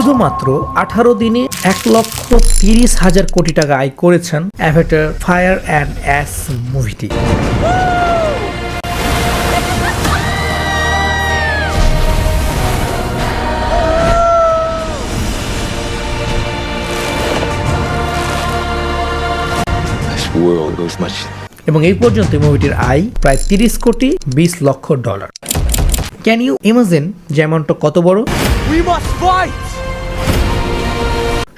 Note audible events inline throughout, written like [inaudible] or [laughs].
শুধুমাত্র আঠারো দিনে এক লক্ষ তিরিশ হাজার কোটি টাকা আয় করেছেন অ্যাভেটার ফায়ার অ্যান্ড অ্যাস মুভিটি। এবং এই পর্যন্ত মুভিটির আয় প্রায় তিরিশ কোটি বিশ লক্ষ ডলার। ক্যান ইউ ইমাজিন যে অ্যামাউন্টটা কত বড়!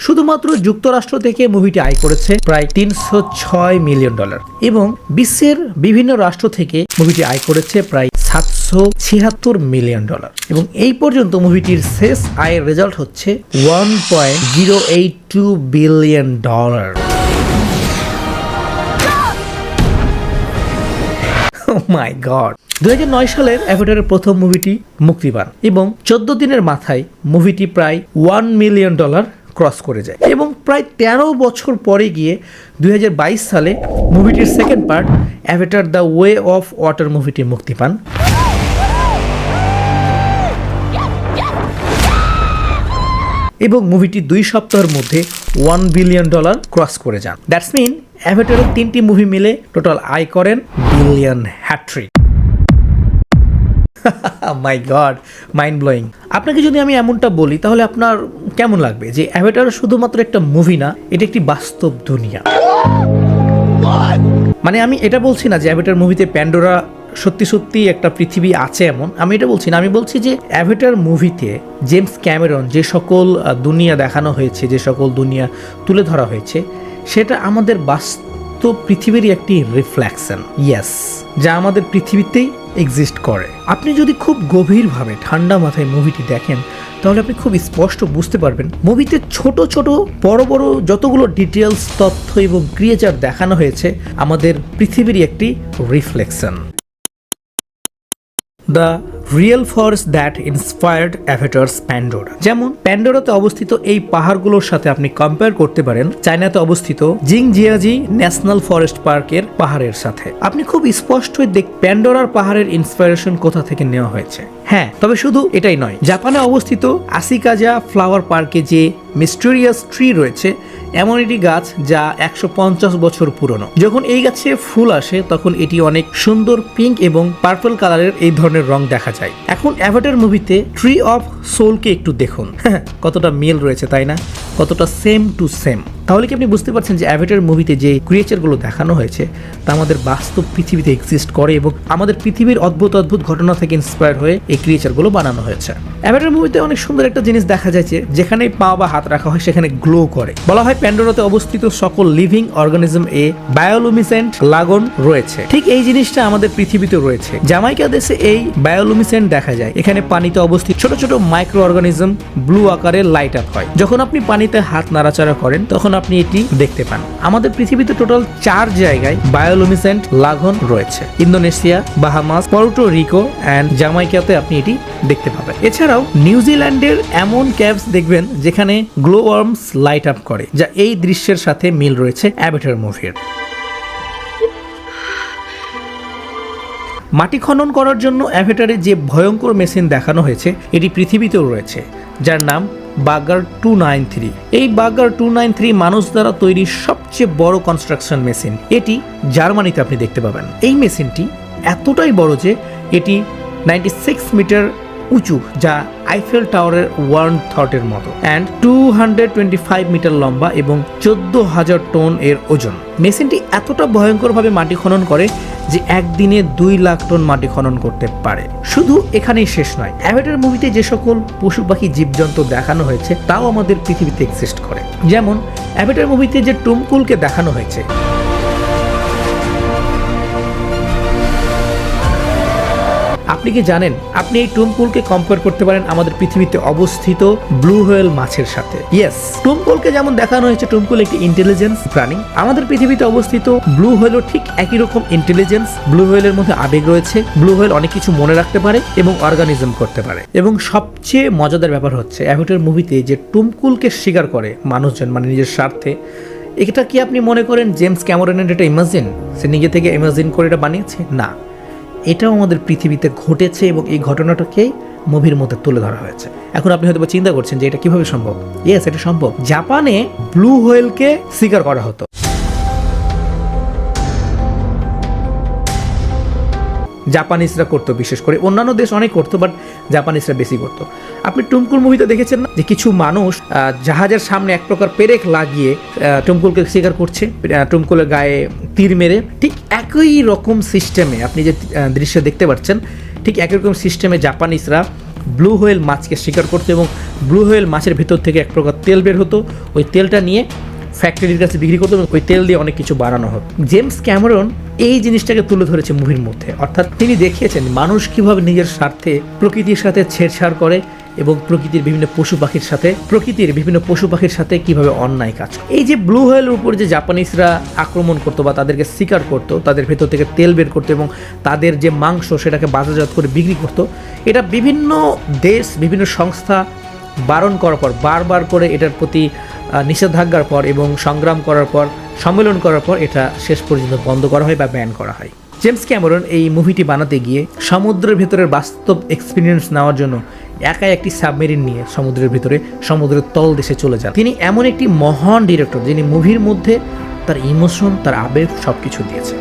শুধুমাত্র যুক্তরাষ্ট্র থেকে মুভিটি আয় করেছে প্রায় তিনশো ছয় মিলিয়ন ডলার। এবং বিশ্বের বিভিন্ন রাষ্ট্র থেকে মুভিটি আয় করেছে প্রায় সাতশো ছিয়াত্তর মিলিয়ন ডলার। এবং এই পর্যন্ত মুভিটির শেষ আয়ের রেজাল্ট হচ্ছে one point zero eight two billion dollar. My god দুই হাজার নয় সালের অ্যাভেটারের প্রথম মুভিটি মুক্তি পান এবং চোদ্দ দিনের মাথায় মুভিটি প্রায় ওয়ান মিলিয়ন ডলার ক্রস করে যায় এবং প্রায় তেরো বছর পরে গিয়ে দুই হাজার বাইশ সালে মুভিটির second part Avatar the way of water মুভিটি মুক্তি পান। এবং মুভিটি দুই সপ্তাহের মধ্যে ওয়ান বিলিয়ন ডলার ক্রস করে যান। দ্যাটস মিন অ্যাভেটারের তিনটি মুভি মিলে টোটাল আয় করেন billion hattrick my god mind blowing আপনাকে যদি আমি এমনটা বলি, তাহলে আপনার কেমন লাগবে? যে অ্যাভেটার শুধুমাত্র একটা মুভি না, এটা একটি বাস্তব দুনিয়া। মানে আমি এটা বলছি না যে অ্যাভেটার মুভিতে প্যান্ডোরা সত্যি সত্যি একটা পৃথিবী আছে এমন। আমি এটা বলছি না। আমি বলছি যে অ্যাভেটার মুভিতে জেমস ক্যামেরন যে সকল দুনিয়া দেখানো হয়েছে, যে সকল দুনিয়া তুলে ধরা হয়েছে, সেটা আমাদের বাস্তব পৃথিবীরই একটি রিফ্লেকশন ইয়েস যা আমাদের পৃথিবীতেই এক্সিস্ট করে। আপনি যদি খুব গভীরভাবে ঠান্ডা মাথায় মুভিটি দেখেন, তাহলে আপনি খুব স্পষ্ট বুঝতে পারবেন মুভিতে ছোট ছোট, বড় বড় যতগুলো ডিটেলস তথ্য এবং ক্রিয়েচার দেখানো হয়েছে, আমাদের পৃথিবীর একটি reflection the real forest that inspired Avatar's Pandora যেমন প্যান্ডোরাতে অবস্থিত এই পাহাড়গুলোর সাথে আপনি কম্পেয়ার করতে পারেন। চায়নাতে অবস্থিত জিং জিয়াজি ন্যাশনাল ফরেস্ট পার্কের পাহাড়ের সাথে। আপনি খুব স্পষ্টই দেখ প্যান্ডোরার পাহাড়ের ইন্সপায়ারেশন কোথা থেকে নেওয়া হয়েছে? হ্যাঁ তবে শুধু এটাই নয়। জাপানে অবস্থিত আসিকাজা ফ্লাওয়ার পার্কে যে মিস্টেরিয়াস ট্রি রয়েছে, এমন একটি গাছ যা একশো পঞ্চাশ বছর পুরনো। যখন এই গাছে ফুল আসে, তখন এটি অনেক সুন্দর পিঙ্ক এবং পার্পল কালারের এই ধরনের রং দেখা যায়। এখন অ্যাভাটার মুভিতে ট্রি অফ সোলকে একটু দেখুন। [laughs] কতটা মিল রয়েছে, তাই না? কতটা সেম টু সেম তাহলে কি আপনি বুঝতে পারছেন যে অ্যাভেটার মুভিতে যে ক্রিয়েচারগুলো দেখানো হয়েছে, তা আমাদের বাস্তব পৃথিবীতে এক্সিস্ট করে এবং আমাদের পৃথিবীর অদ্ভুত অদ্ভুত ঘটনা থেকে ইন্সপায়ার হয়ে এই ক্রিয়েচারগুলো বানানো হয়েছে। অ্যাভেটার মুভিতে অনেক সুন্দর একটা জিনিস দেখা যাচ্ছে যেখানে পা বা হাত রাখা হয়, সেখানে গ্লো করে। বলা হয় প্যান্ডোরাতে অবস্থিত সকল লিভিং অর্গানিজম এ বায়োলুমিসেন্ট লাগন রয়েছে। ঠিক এই জিনিসটা আমাদের পৃথিবীতে রয়েছে। জামাইকা দেশে এই বায়োলুমিসেন্ট দেখা যায়। এখানে পানিতে অবস্থিত ছোট ছোট মাইক্রো অর্গানিজম ব্লু আকারে লাইট আপ হয়। যখন আপনি পানিতে হাত নাড়াচাড়া করেন, তখন আপনি এটি দেখতে পান। আমাদের পৃথিবীতে টোটাল চার জায়গায় বায়োলুমিসেন্ট লাগন রয়েছে। Indonesia, Bahamas, Puerto Rico and জামাইকাতে আপনি এটি দেখতে পাবেন। এছাড়াও নিউজিল্যান্ডের এমন ক্যাবস দেখবেন যেখানে গ্লো ওয়ার্মস লাইট আপ করে, যা এই দৃশ্যের সাথে মিল রয়েছে অ্যাবেটার মুভির। মাটি খনন করার জন্য অ্যাভেটারে যে ভয়ঙ্কর মেশিন দেখানো হয়েছে, এটি পৃথিবীতেও রয়েছে, যার নাম বাগার টু নাইন থ্রি। এই বাগার টু নাইন থ্রি মানুষ দ্বারা তৈরি সবচেয়ে বড় কনস্ট্রাকশন মেশিন এটি জার্মানিতে আপনি দেখতে পাবেন। এই মেশিনটি এতটাই বড় যে এটি নাইনটি সিক্স মিটার উঁচু, যা আইফেল টাওয়ারের ওয়ার্ন থটের মতো and two hundred twenty five metre লম্বা এবং চোদ্দ হাজার টন এর ওজন। মেশিনটি এতটা ভয়ঙ্করভাবে মাটি খনন করে যে একদিনে দুই লাখ টন মাটি খনন করতে পারে। শুধু এখানেই শেষ নয় অ্যাভেটার মুভিতে যে সকল পশু পাখি জীবজন্তু দেখানো হয়েছে, তাও আমাদের পৃথিবীতে এক্সিস্ট করে। যেমন অ্যাভেটার মুভিতে যে টুমকুলকে দেখানো হয়েছে আপনি কি জানেন, আপনি এই টুমকুলকে কম্পেয়ার করতে পারেন আমাদের পৃথিবীতে অবস্থিত ব্লু হোয়েল মাছের সাথে? ইয়েস টুমকুলকে যেমন দেখানো হয়েছে টুমকুল একটি ইন্টেলিজেন্স প্রাণী। আমাদের পৃথিবীতে অবস্থিত ব্লু হোয়েলও ঠিক একই রকম ইন্টেলিজেন্স ব্লু হোয়েলের মধ্যে আবেগ রয়েছে। ব্লু হোয়েল অনেক কিছু মনে রাখতে পারে এবং অর্গানিজম করতে পারে। এবং সবচেয়ে মজাদার ব্যাপার হচ্ছে অ্যাভেটার মুভিতে যে টুমকুলকে স্বীকার করে মানুষজন মানে নিজের স্বার্থে, এটা কি আপনি মনে করেন জেমস ক্যামেরনের এটা ইমাজিন সে নিজে থেকে ইমাজিন করে এটা বানিয়েছে? না। এটাও আমাদের পৃথিবীতে ঘটেছে এবং এই ঘটনাটাকেই মুভির মধ্যে তুলে ধরা হয়েছে। এখন আপনি হয়তো চিন্তা করছেন যে এটা কীভাবে সম্ভব? ইয়েস এটা সম্ভব। জাপানে ব্লু হোয়েলকে স্বীকার করা হতো। জাপানিজরা করতো, বিশেষ করে অন্যান্য দেশ অনেক করতো বাট জাপানিজরা বেশি করতো। আপনি টুমকুল মুভিতে দেখেছেন না যে কিছু মানুষ জাহাজের সামনে এক প্রকার পেরেক লাগিয়ে টুমকুলকে শিকার করছে টুমকুলের গায়ে তীর মেরে। ঠিক একই রকম সিস্টেমে আপনি যে দৃশ্য দেখতে পাচ্ছেন, ঠিক একই রকম সিস্টেমে জাপানিজরা ব্লু হোয়েল মাছকে শিকার করতো এবং ব্লু হোয়েল মাছের ভেতর থেকে এক প্রকার তেল বের হতো। ওই তেলটা নিয়ে ফ্যাক্টরির কাছে বিক্রি করতো এবং ওই তেল দিয়ে অনেক কিছু বানানো হতো। জেমস ক্যামেরন এই জিনিসটাকে তুলে ধরেছে মুভির মধ্যে। অর্থাৎ তিনি দেখিয়েছেন মানুষ কীভাবে নিজের স্বার্থে প্রকৃতির সাথে ছেড়ছাড় করে এবং প্রকৃতির বিভিন্ন পশু পাখির সাথে, প্রকৃতির বিভিন্ন পশু পাখির সাথে কীভাবে অন্যায় কাজ এই যে ব্লু হোয়েলের উপর যে জাপানিজরা আক্রমণ করতো বা তাদেরকে শিকার করতো, তাদের ভেতর থেকে তেল বের করতো এবং তাদের যে মাংস সেটাকে বাজারজাত করে বিক্রি করতো, এটা বিভিন্ন দেশ, বিভিন্ন সংস্থা বারণ করার পর, বারবার করে এটার প্রতি নিষেধাজ্ঞার পর এবং সংগ্রাম করার পর সম্মেলন করার পর এটা শেষ পর্যন্ত বন্ধ করা হয় বা ব্যান করা হয়। জেমস ক্যামেরন এই মুভিটি বানাতে গিয়ে সমুদ্রের ভেতরের বাস্তব এক্সপিরিয়েন্স নেওয়ার জন্য একা একটি সাবমেরিন নিয়ে সমুদ্রের ভিতরে সমুদ্রের তল দেশে চলে যান। তিনি এমন একটি মহান ডিরেক্টর যিনি মুভির মধ্যে তার ইমোশন তার আবেগ সব কিছু দিয়েছে